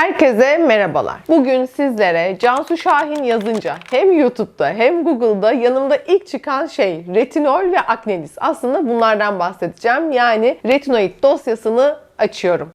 Herkese merhabalar. Bugün sizlere Cansu Şahin yazınca hem YouTube'da hem Google'da yanımda ilk çıkan şey retinol ve aknelis. Aslında bunlardan bahsedeceğim. Yani retinoid dosyasını açıyorum.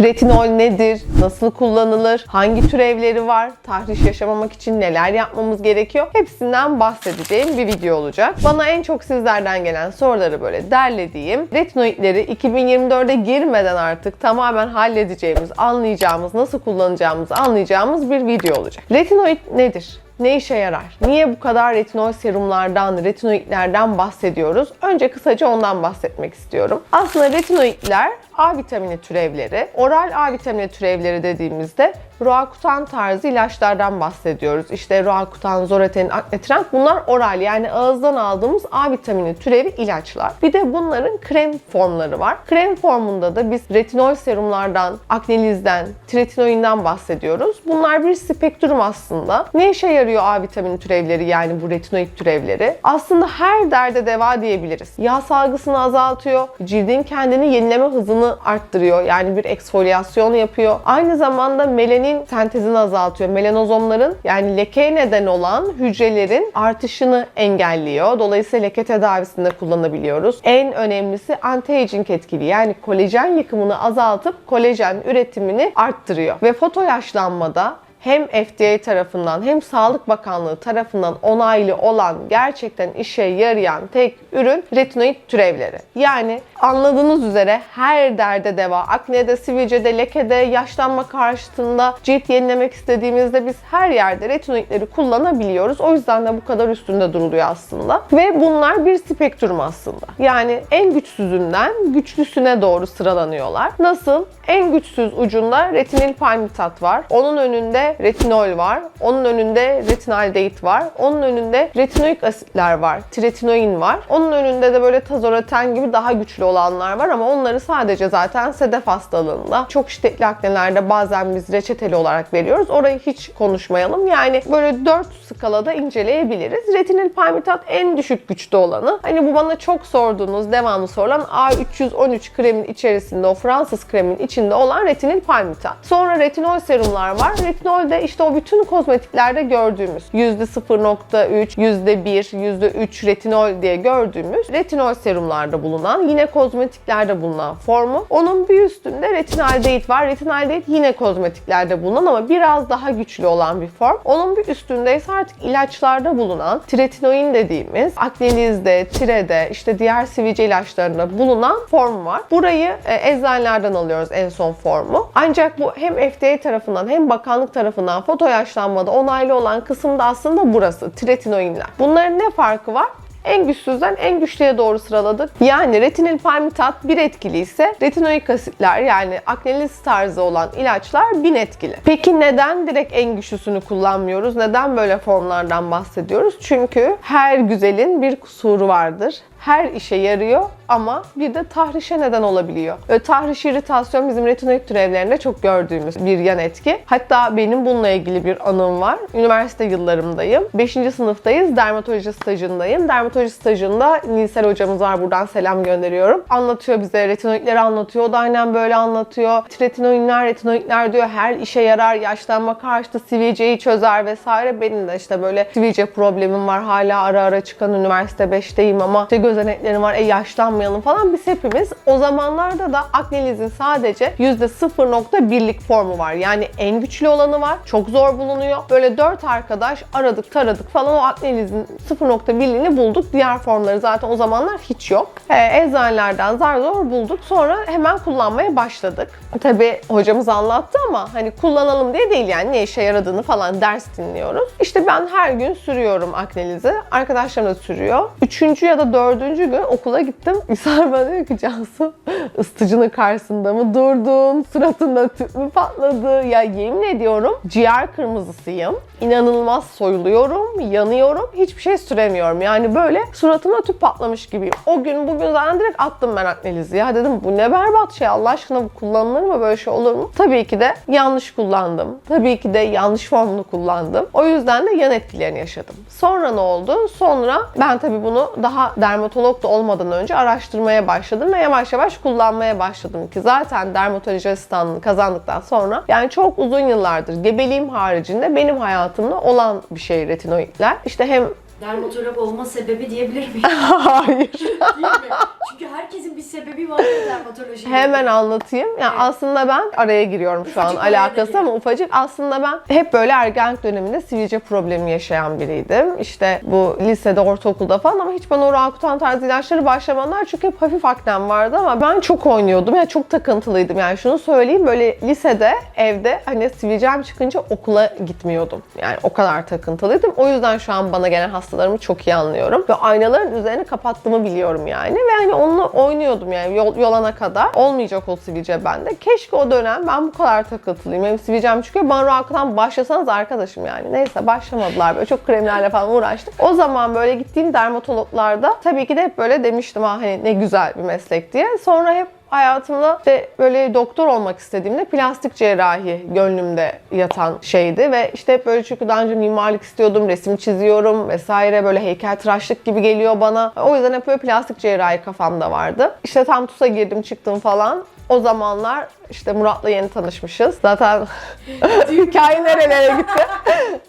Retinol nedir? Nasıl kullanılır? Hangi türevleri var? Tahriş yaşamamak için neler yapmamız gerekiyor? Hepsinden bahsedeceğim bir video olacak. Bana en çok sizlerden gelen soruları böyle derlediğim, retinoidleri 2024'e girmeden artık tamamen halledeceğimiz, anlayacağımız, nasıl kullanacağımızı anlayacağımız bir video olacak. Retinoid nedir? Ne işe yarar? Niye bu kadar retinol serumlardan, retinoidlerden bahsediyoruz? Önce kısaca ondan bahsetmek istiyorum. Aslında retinoidler A vitamini türevleri. Oral A vitamini türevleri dediğimizde Roakutan tarzı ilaçlardan bahsediyoruz. İşte Roakutan, Zoreten, Aknetren bunlar oral yani ağızdan aldığımız A vitamini türevi ilaçlar. Bir de bunların krem formları var. Krem formunda da biz retinol serumlardan, aknelizden, tretinoinden bahsediyoruz. Bunlar bir spektrum aslında. Ne işe yarıyor A vitamini türevleri yani bu retinoid türevleri? Aslında her derde deva diyebiliriz. Yağ salgısını azaltıyor, cildin kendini yenileme hızını arttırıyor. Yani bir eksfolyasyon yapıyor. Aynı zamanda melanin sentezini azaltıyor. Melanozomların yani lekeye neden olan hücrelerin artışını engelliyor. Dolayısıyla leke tedavisinde kullanabiliyoruz. En önemlisi anti-aging etkili yani kolajen yıkımını azaltıp kolajen üretimini arttırıyor. Ve foto yaşlanmada hem FDA tarafından hem Sağlık Bakanlığı tarafından onaylı olan gerçekten işe yarayan tek ürün retinoid türevleri. Yani anladığınız üzere her derde deva, aknede, sivilcede, lekede, yaşlanma karşıtında cilt yenilemek istediğimizde biz her yerde retinoidleri kullanabiliyoruz. O yüzden de bu kadar üstünde duruluyor aslında. Ve bunlar bir spektrum aslında. Yani en güçsüzünden güçlüsüne doğru sıralanıyorlar. Nasıl? En güçsüz ucunda retinil palmitat var. Onun önünde retinol var. Onun önünde retinaldehit var. Onun önünde retinoik asitler var. Tretinoin var. Onun önünde de böyle tazoraten gibi daha güçlü olanlar var ama onları sadece zaten sedef hastalığında çok şiddetli aknelerde bazen biz reçeteli olarak veriyoruz. Orayı hiç konuşmayalım. Yani böyle 4 skalada inceleyebiliriz. Retinil palmitat en düşük güçte olanı. Hani bu bana çok sorduğunuz, devamlı sorulan A313 kremin içerisinde o Fransız kremin içinde olan retinil palmitat. Sonra retinol serumlar var. Retinol de işte o bütün kozmetiklerde gördüğümüz %0.3, %1, %3 retinol diye gördüğümüz retinol serumlarda bulunan yine kozmetiklerde bulunan formu. Onun bir üstünde retinaldehit var. Retinaldehit yine kozmetiklerde bulunan ama biraz daha güçlü olan bir form. Onun bir üstünde ise artık ilaçlarda bulunan tretinoin dediğimiz aknelizde, tirede, işte diğer sivilce ilaçlarında bulunan form var. Burayı e, eczanelerden alıyoruz en son formu. Ancak bu hem FDA tarafından hem bakanlık tarafından foto yaşlanmada onaylı olan kısım da aslında burası. Tretinoinler. Bunların ne farkı var? en güçsüzden en güçlüye doğru sıraladık. Yani retinil palmitat bir etkili ise retinoik asitler yani akneliz tarzı olan ilaçlar bin etkili. Peki neden direkt en güçlüsünü kullanmıyoruz? Neden böyle formlardan bahsediyoruz? Çünkü her güzelin bir kusuru vardır her işe yarıyor ama bir de tahrişe neden olabiliyor. Ve tahriş iritasyon bizim retinoid türevlerinde çok gördüğümüz bir yan etki. Hatta benim bununla ilgili bir anım var. Üniversite yıllarımdayım. 5. sınıftayız. Dermatoloji stajındayım. Dermatoloji stajında Nilsel hocamız var. Buradan selam gönderiyorum. Anlatıyor bize. Retinoidleri anlatıyor. O da aynen böyle anlatıyor. Tretinoinler, retinoidler diyor. Her işe yarar. Yaşlanma karşıtı sivilceyi çözer vesaire. Benim de işte böyle sivilce problemim var. Hala ara ara çıkan üniversite 5'teyim ama işte gözeneklerim var. E yaşlanmayalım falan. Biz hepimiz o zamanlarda da aknelizin sadece %0.1'lik formu var. Yani en güçlü olanı var. Çok zor bulunuyor. Böyle 4 arkadaş aradık taradık falan o aknelizin 0.1'liğini bulduk. Diğer formları zaten o zamanlar hiç yok. E, eczanelerden zar zor bulduk. Sonra hemen kullanmaya başladık. Tabi hocamız anlattı ama hani kullanalım diye değil yani ne işe yaradığını falan ders dinliyoruz. İşte ben her gün sürüyorum aknelizi. Arkadaşlarım da sürüyor. Üçüncü ya da dördüncü dördüncü gün okula gittim. İsar bana diyor ki Cansu ısıtıcının karşısında mı durdun? Suratında tüp mü patladı? Ya yemin ediyorum ciğer kırmızısıyım. İnanılmaz soyuluyorum, yanıyorum. Hiçbir şey süremiyorum. Yani böyle suratımda tüp patlamış gibiyim. O gün bugün zaten direkt attım ben aknelizi. Ya dedim bu ne berbat şey Allah aşkına bu kullanılır mı? Böyle şey olur mu? Tabii ki de yanlış kullandım. Tabii ki de yanlış formunu kullandım. O yüzden de yan etkilerini yaşadım. Sonra ne oldu? Sonra ben tabii bunu daha dermatolog da olmadan önce araştırmaya başladım ve yavaş yavaş kullanmaya başladım ki zaten dermatoloji asistanlığını kazandıktan sonra yani çok uzun yıllardır gebeliğim haricinde benim hayatımda olan bir şey retinoidler. İşte hem Dermatolog olma sebebi diyebilir miyim? hayır Değil mi? Çünkü herkesin bir sebebi var ya dermatoloji. Hemen anlatayım. Ya Evet. aslında ben araya giriyorum şu an Ufacık araya alakası ama ufacık. Aslında ben hep böyle ergenlik döneminde sivilce problemi yaşayan biriydim. İşte bu lisede, ortaokulda falan ama hiç bana o Rakutan tarzı ilaçları başlamadılar çünkü hep hafif aknem vardı ama ben çok oynuyordum. Yani çok takıntılıydım. Yani şunu söyleyeyim böyle lisede, evde hani sivilcem çıkınca okula gitmiyordum. Yani o kadar takıntılıydım. O yüzden şu an bana gelen hastalarımı çok iyi anlıyorum. Ve aynaların üzerine kapattığımı biliyorum yani. Ve hani onunla oynuyordum yani yol, yolana kadar. Olmayacak o sivilce bende. Keşke o dönem ben bu kadar takıntılıyım. Benim sivilcem çıkıyor. Bana Rakutan başlasanız arkadaşım yani. Neyse başlamadılar. Böyle çok kremlerle falan uğraştım. O zaman böyle gittiğim dermatologlarda tabii ki de hep böyle demiştim ha hani ne güzel bir meslek diye. Sonra hep hayatımda işte böyle doktor olmak istediğimde plastik cerrahi gönlümde yatan şeydi ve işte hep böyle çünkü daha önce mimarlık istiyordum, resim çiziyorum vesaire böyle heykeltıraşlık gibi geliyor bana. O yüzden hep böyle plastik cerrahi kafamda vardı. İşte tam TUS'a girdim çıktım falan. O zamanlar işte Murat'la yeni tanışmışız. Zaten hikaye nerelere gitti.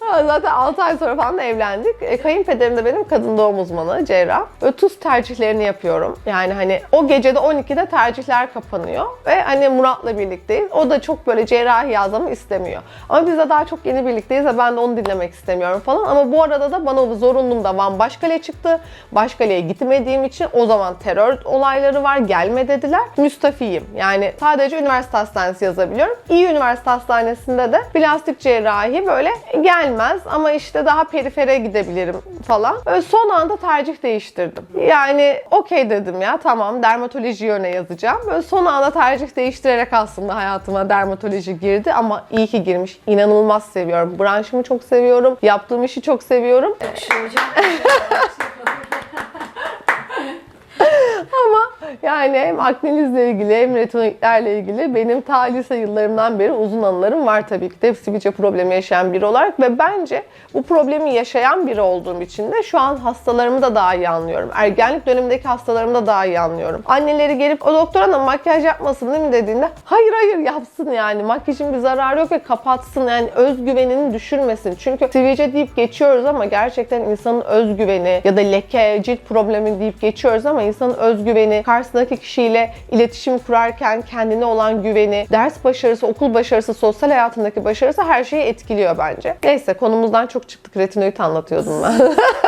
Zaten 6 ay sonra falan da evlendik. E, kayınpederim de benim kadın doğum uzmanı, cerrah. Böyle tuz tercihlerini yapıyorum. Yani hani o gecede 12'de tercihler kapanıyor. Ve hani Murat'la birlikteyiz. O da çok böyle cerrahi yazmamı istemiyor. Ama biz de daha çok yeni birlikteyiz ve ben de onu dinlemek istemiyorum falan. Ama bu arada da bana o zorunluluğum da Van Başkale çıktı. Başkale'ye gitmediğim için o zaman terör olayları var. Gelme dediler. Müstafiyim. Yani sadece üniversite hastanesi yazabiliyorum. İyi üniversite hastanesinde de plastik cerrahi böyle gelmez ama işte daha perifere gidebilirim falan. Böyle son anda tercih değiştirdim. Yani okey dedim ya tamam dermatoloji yöne yazacağım. Böyle son anda tercih değiştirerek aslında hayatıma dermatoloji girdi ama iyi ki girmiş. İnanılmaz seviyorum. Branşımı çok seviyorum. Yaptığım işi çok seviyorum. Yakışıyor hocam. Yani hem aknenizle ilgili hem retinoidlerle ilgili benim ta lise yıllarımdan beri uzun anılarım var tabii ki de. Hep sivilce problemi yaşayan biri olarak ve bence bu problemi yaşayan biri olduğum için de şu an hastalarımı da daha iyi anlıyorum. Ergenlik dönemindeki hastalarımı da daha iyi anlıyorum. Anneleri gelip o doktor hanım makyaj yapmasın değil mi dediğinde hayır hayır yapsın yani makyajın bir zararı yok ve kapatsın yani özgüvenini düşürmesin. Çünkü sivilce deyip geçiyoruz ama gerçekten insanın özgüveni ya da leke, cilt problemi deyip geçiyoruz ama insanın özgüveni, karşısındaki kişiyle iletişim kurarken kendine olan güveni, ders başarısı, okul başarısı, sosyal hayatındaki başarısı her şeyi etkiliyor bence. Neyse konumuzdan çok çıktık. Retinoid anlatıyordum ben.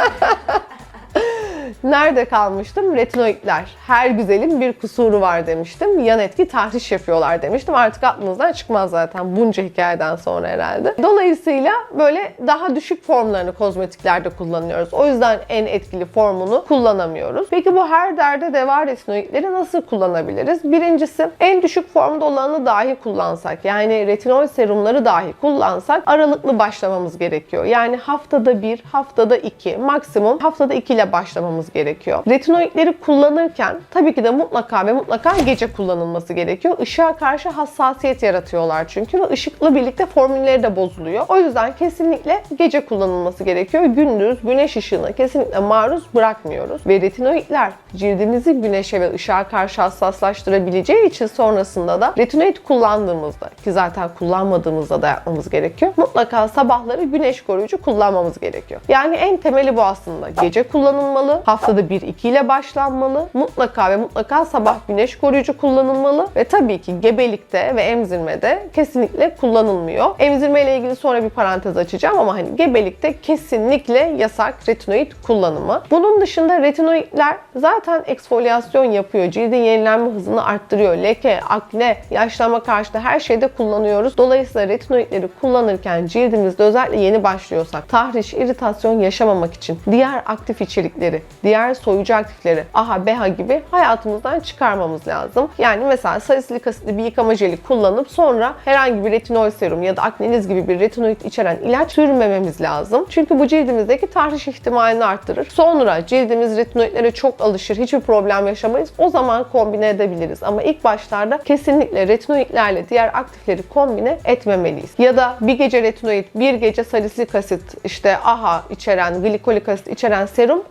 Nerede kalmıştım? Retinoidler. Her güzelin bir kusuru var demiştim. Yan etki tahriş yapıyorlar demiştim. Artık aklınızdan çıkmaz zaten bunca hikayeden sonra herhalde. Dolayısıyla böyle daha düşük formlarını kozmetiklerde kullanıyoruz. O yüzden en etkili formunu kullanamıyoruz. Peki bu her derde deva retinoidleri nasıl kullanabiliriz? Birincisi en düşük formda olanı dahi kullansak yani retinol serumları dahi kullansak aralıklı başlamamız gerekiyor. Yani haftada bir, haftada iki, maksimum haftada iki ile başlamamız gerekiyor. Retinoidleri kullanırken tabii ki de mutlaka ve mutlaka gece kullanılması gerekiyor. Işığa karşı hassasiyet yaratıyorlar çünkü ve ışıkla birlikte formülleri de bozuluyor. O yüzden kesinlikle gece kullanılması gerekiyor. Gündüz güneş ışığına kesinlikle maruz bırakmıyoruz. Ve retinoidler cildimizi güneşe ve ışığa karşı hassaslaştırabileceği için sonrasında da retinoid kullandığımızda ki zaten kullanmadığımızda da yapmamız gerekiyor. Mutlaka sabahları güneş koruyucu kullanmamız gerekiyor. Yani en temeli bu aslında. Gece kullanılmalı. Haftada 1-2 ile başlanmalı. Mutlaka ve mutlaka sabah güneş koruyucu kullanılmalı. Ve tabii ki gebelikte ve emzirmede kesinlikle kullanılmıyor. Emzirme ile ilgili sonra bir parantez açacağım ama hani gebelikte kesinlikle yasak retinoid kullanımı. Bunun dışında retinoidler zaten eksfolyasyon yapıyor. Cildin yenilenme hızını arttırıyor. Leke, akne, yaşlanma karşıtı her şeyde kullanıyoruz. Dolayısıyla retinoidleri kullanırken cildimizde özellikle yeni başlıyorsak tahriş, iritasyon yaşamamak için diğer aktif içerikleri, diğer diğer soyucu aktifleri AHA, BHA gibi hayatımızdan çıkarmamız lazım. Yani mesela salisilik asitli bir yıkama jeli kullanıp sonra herhangi bir retinol serum ya da akneniz gibi bir retinoid içeren ilaç sürmememiz lazım. Çünkü bu cildimizdeki tahriş ihtimalini arttırır. Sonra cildimiz retinoidlere çok alışır, hiçbir problem yaşamayız. O zaman kombine edebiliriz. Ama ilk başlarda kesinlikle retinoidlerle diğer aktifleri kombine etmemeliyiz. Ya da bir gece retinoid, bir gece salisilik asit, işte AHA içeren, glikolik asit içeren serum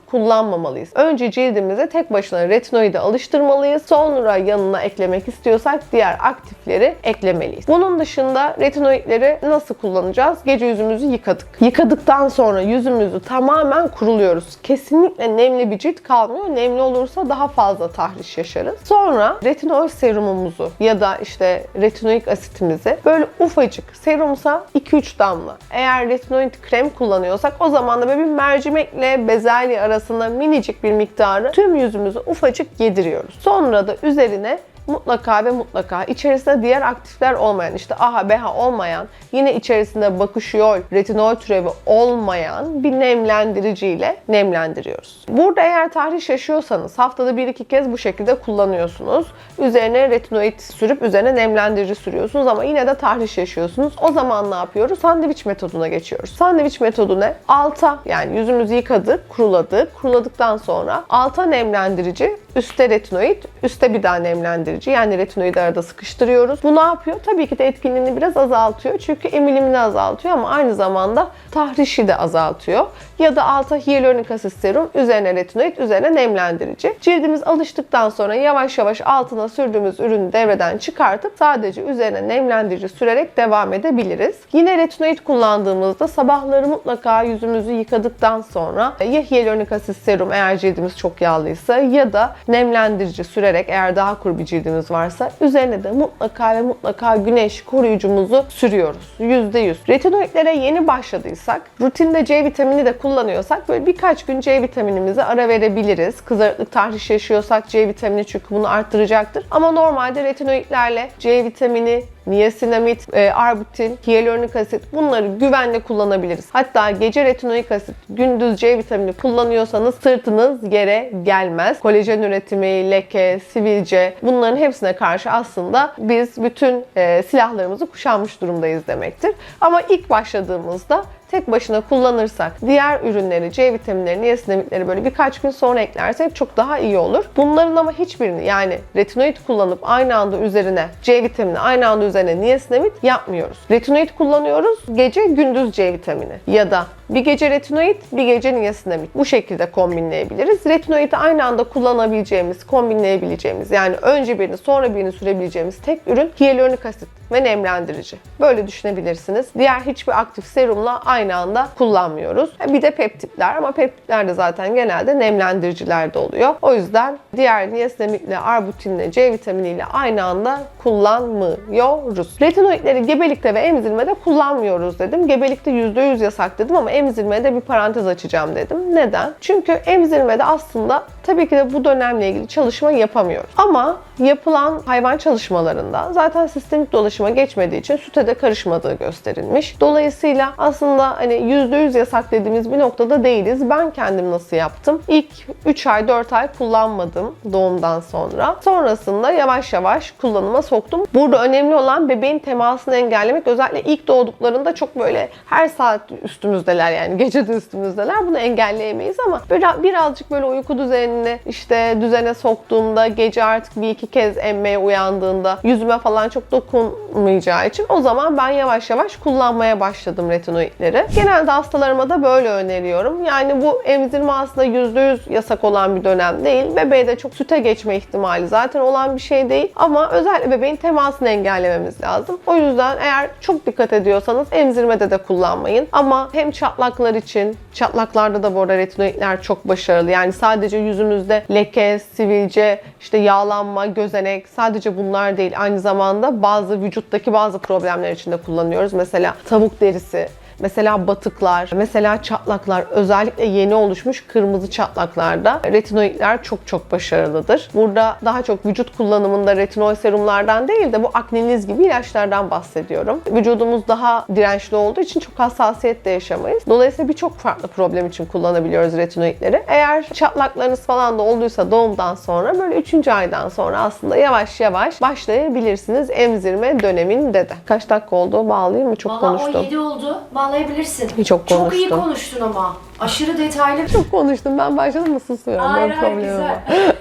kullanmamalıyız. Önce cildimize tek başına retinoidi alıştırmalıyız. Sonra yanına eklemek istiyorsak diğer aktifleri eklemeliyiz. Bunun dışında retinoidleri nasıl kullanacağız? Gece yüzümüzü yıkadık. Yıkadıktan sonra yüzümüzü tamamen kuruluyoruz. Kesinlikle nemli bir cilt kalmıyor. Nemli olursa daha fazla tahriş yaşarız. Sonra retinol serumumuzu ya da işte retinoik asitimizi böyle ufacık serumsa 2-3 damla. Eğer retinoid krem kullanıyorsak o zaman da böyle bir mercimekle bezelye arasında minicik bir miktarı tüm yüzümüze ufacık yediriyoruz. Sonra da üzerine mutlaka ve mutlaka içerisinde diğer aktifler olmayan işte AHA, BHA olmayan yine içerisinde bakışyol, retinol türevi olmayan bir nemlendiriciyle nemlendiriyoruz. Burada eğer tahriş yaşıyorsanız haftada 1-2 kez bu şekilde kullanıyorsunuz. Üzerine retinoid sürüp üzerine nemlendirici sürüyorsunuz ama yine de tahriş yaşıyorsunuz. O zaman ne yapıyoruz? Sandviç metoduna geçiyoruz. Sandviç metodu ne? Alta yani yüzümüzü yıkadık, kuruladık. Kuruladıktan sonra alta nemlendirici, üstte retinoid, üstte bir daha nemlendirici yani retinoidi arada sıkıştırıyoruz. Bu ne yapıyor? Tabii ki de etkinliğini biraz azaltıyor. Çünkü emilimini azaltıyor ama aynı zamanda tahrişi de azaltıyor. Ya da alta hyaluronik asit serum, üzerine retinoid, üzerine nemlendirici. Cildimiz alıştıktan sonra yavaş yavaş altına sürdüğümüz ürünü devreden çıkartıp sadece üzerine nemlendirici sürerek devam edebiliriz. Yine retinoid kullandığımızda sabahları mutlaka yüzümüzü yıkadıktan sonra ya hyaluronik asit serum eğer cildimiz çok yağlıysa ya da nemlendirici sürerek eğer daha kuru bir cildimiz varsa üzerine de mutlaka ve mutlaka güneş koruyucumuzu sürüyoruz. %100. Retinoidlere yeni başladıysak, rutinde C vitamini de kullanıyorsak böyle birkaç gün C vitaminimize ara verebiliriz. Kızarıklık tahriş yaşıyorsak C vitamini çünkü bunu arttıracaktır. Ama normalde retinoidlerle C vitamini, niasinamid, e, arbutin, hyaluronik asit bunları güvenle kullanabiliriz. Hatta gece retinoik asit, gündüz C vitamini kullanıyorsanız sırtınız yere gelmez. Kolajen üretimi, leke, sivilce bunların hepsine karşı aslında biz bütün e, silahlarımızı kuşanmış durumdayız demektir. Ama ilk başladığımızda tek başına kullanırsak diğer ürünleri, C vitaminleri, niasinamidleri böyle birkaç gün sonra eklersek çok daha iyi olur. Bunların ama hiçbirini yani retinoid kullanıp aynı anda üzerine C vitamini, aynı anda üzerine niasinamid yapmıyoruz. Retinoid kullanıyoruz, gece gündüz C vitamini ya da bir gece retinoid, bir gece niasinamid. Bu şekilde kombinleyebiliriz. Retinoidi aynı anda kullanabileceğimiz, kombinleyebileceğimiz yani önce birini sonra birini sürebileceğimiz tek ürün hyaluronik asit ve nemlendirici. Böyle düşünebilirsiniz. Diğer hiçbir aktif serumla aynı anda kullanmıyoruz. Bir de peptitler ama peptitler de zaten genelde nemlendiricilerde oluyor. O yüzden diğer niasinamidle, arbutinle, C vitaminiyle aynı anda kullanmıyoruz. Retinoidleri gebelikte ve emzirmede kullanmıyoruz dedim. Gebelikte %100 yasak dedim ama emzirmede bir parantez açacağım dedim. Neden? Çünkü emzirmede aslında tabii ki de bu dönemle ilgili çalışma yapamıyoruz. Ama yapılan hayvan çalışmalarında zaten sistemik dolaşıma geçmediği için süte de karışmadığı gösterilmiş. Dolayısıyla aslında hani %100 yasak dediğimiz bir noktada değiliz. Ben kendim nasıl yaptım? İlk 3 ay 4 ay kullanmadım doğumdan sonra. Sonrasında yavaş yavaş kullanıma soktum. Burada önemli olan bebeğin temasını engellemek. Özellikle ilk doğduklarında çok böyle her saat üstümüzdeler yani gece de üstümüzdeler. Bunu engelleyemeyiz ama böyle birazcık böyle uyku düzenini işte düzene soktuğumda gece artık bir iki kez emmeye uyandığında yüzüme falan çok dokunmayacağı için o zaman ben yavaş yavaş kullanmaya başladım retinoidleri. Genelde hastalarıma da böyle öneriyorum. Yani bu emzirme aslında %100 yasak olan bir dönem değil. Bebeğe de çok süte geçme ihtimali zaten olan bir şey değil. Ama özellikle bebeğin temasını engellememiz lazım. O yüzden eğer çok dikkat ediyorsanız emzirmede de kullanmayın. Ama hem çatlaklar için, çatlaklarda da bu arada retinoidler çok başarılı. Yani sadece yüzümüzde leke, sivilce, işte yağlanma, gözenek sadece bunlar değil. Aynı zamanda bazı vücuttaki bazı problemler için de kullanıyoruz. Mesela tavuk derisi, mesela batıklar, mesela çatlaklar, özellikle yeni oluşmuş kırmızı çatlaklarda retinoidler çok çok başarılıdır. Burada daha çok vücut kullanımında retinol serumlardan değil de bu akneniz gibi ilaçlardan bahsediyorum. Vücudumuz daha dirençli olduğu için çok hassasiyet de yaşamayız. Dolayısıyla birçok farklı problem için kullanabiliyoruz retinoidleri. Eğer çatlaklarınız falan da olduysa doğumdan sonra böyle 3. aydan sonra aslında yavaş yavaş başlayabilirsiniz emzirme döneminde de. Kaç dakika oldu? Bağlayayım mı? Çok Valla konuştum. 17 oldu. Bağlayabilirsin. Çok Çok iyi konuştum. konuştun ama. Aşırı detaylı. Çok konuştum. Ben başladım mı susuyorum. Hayır Ben hayır güzel.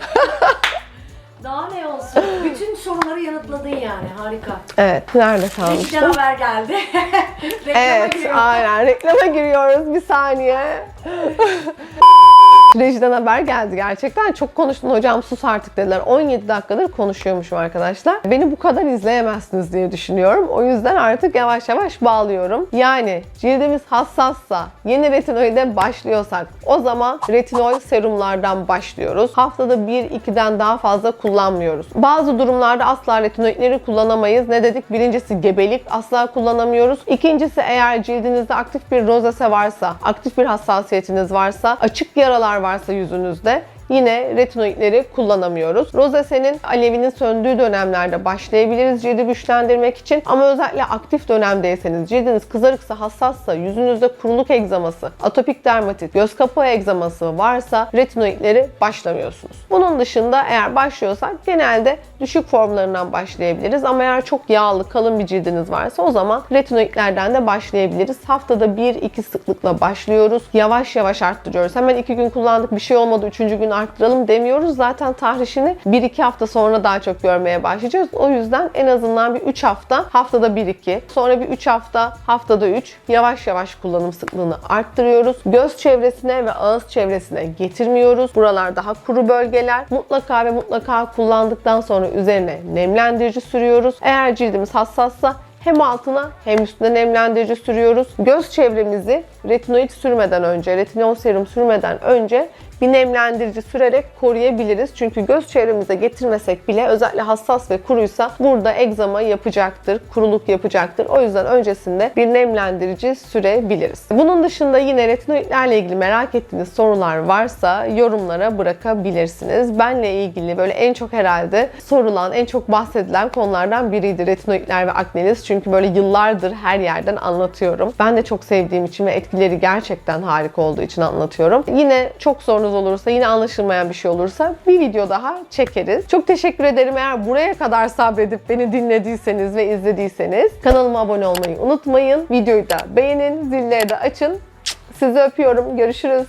Daha ne olsun? Bütün soruları yanıtladın yani. Harika. Evet. Nerede kalmıştım? haber geldi. Reklama Evet, giriyor. aynen. Reklama giriyoruz. Bir saniye. Rejiden haber geldi gerçekten. Çok konuştun hocam sus artık dediler. 17 dakikadır konuşuyormuşum arkadaşlar. Beni bu kadar izleyemezsiniz diye düşünüyorum. O yüzden artık yavaş yavaş bağlıyorum. Yani cildimiz hassassa, yeni retinoide başlıyorsak o zaman retinol serumlardan başlıyoruz. Haftada 1-2'den daha fazla kullanmıyoruz. Bazı durumlarda asla retinoidleri kullanamayız. Ne dedik? Birincisi gebelik asla kullanamıyoruz. İkincisi eğer cildinizde aktif bir rozese varsa, aktif bir hassasiyetiniz varsa, açık yaralar varsa yüzünüzde yine retinoidleri kullanamıyoruz. Rozesenin alevinin söndüğü dönemlerde başlayabiliriz cildi güçlendirmek için ama özellikle aktif dönemdeyseniz, cildiniz kızarıksa, hassassa, yüzünüzde kuruluk egzaması, atopik dermatit, göz kapağı egzaması varsa retinoidleri başlamıyorsunuz. Bunun dışında eğer başlıyorsak genelde düşük formlarından başlayabiliriz ama eğer çok yağlı, kalın bir cildiniz varsa o zaman retinoidlerden de başlayabiliriz. Haftada 1-2 sıklıkla başlıyoruz. Yavaş yavaş arttırıyoruz. Hemen 2 gün kullandık bir şey olmadı 3. gün arttıralım demiyoruz. Zaten tahrişini 1-2 hafta sonra daha çok görmeye başlayacağız. O yüzden en azından bir 3 hafta haftada 1-2 sonra bir 3 hafta haftada 3 yavaş yavaş kullanım sıklığını arttırıyoruz. Göz çevresine ve ağız çevresine getirmiyoruz. Buralar daha kuru bölgeler. Mutlaka ve mutlaka kullandıktan sonra üzerine nemlendirici sürüyoruz. Eğer cildimiz hassassa hem altına hem üstüne nemlendirici sürüyoruz. Göz çevremizi retinoid sürmeden önce, retinol serum sürmeden önce bir nemlendirici sürerek koruyabiliriz. Çünkü göz çevremize getirmesek bile özellikle hassas ve kuruysa burada egzama yapacaktır, kuruluk yapacaktır. O yüzden öncesinde bir nemlendirici sürebiliriz. Bunun dışında yine retinoidlerle ilgili merak ettiğiniz sorular varsa yorumlara bırakabilirsiniz. Benle ilgili böyle en çok herhalde sorulan, en çok bahsedilen konulardan biriydi retinoidler ve akneniz. Çünkü böyle yıllardır her yerden anlatıyorum. Ben de çok sevdiğim için ve etkileri gerçekten harika olduğu için anlatıyorum. Yine çok sorunuz olursa, yine anlaşılmayan bir şey olursa bir video daha çekeriz. Çok teşekkür ederim eğer buraya kadar sabredip beni dinlediyseniz ve izlediyseniz. Kanalıma abone olmayı unutmayın. Videoyu da beğenin, zilleri de açın. Sizi öpüyorum. Görüşürüz.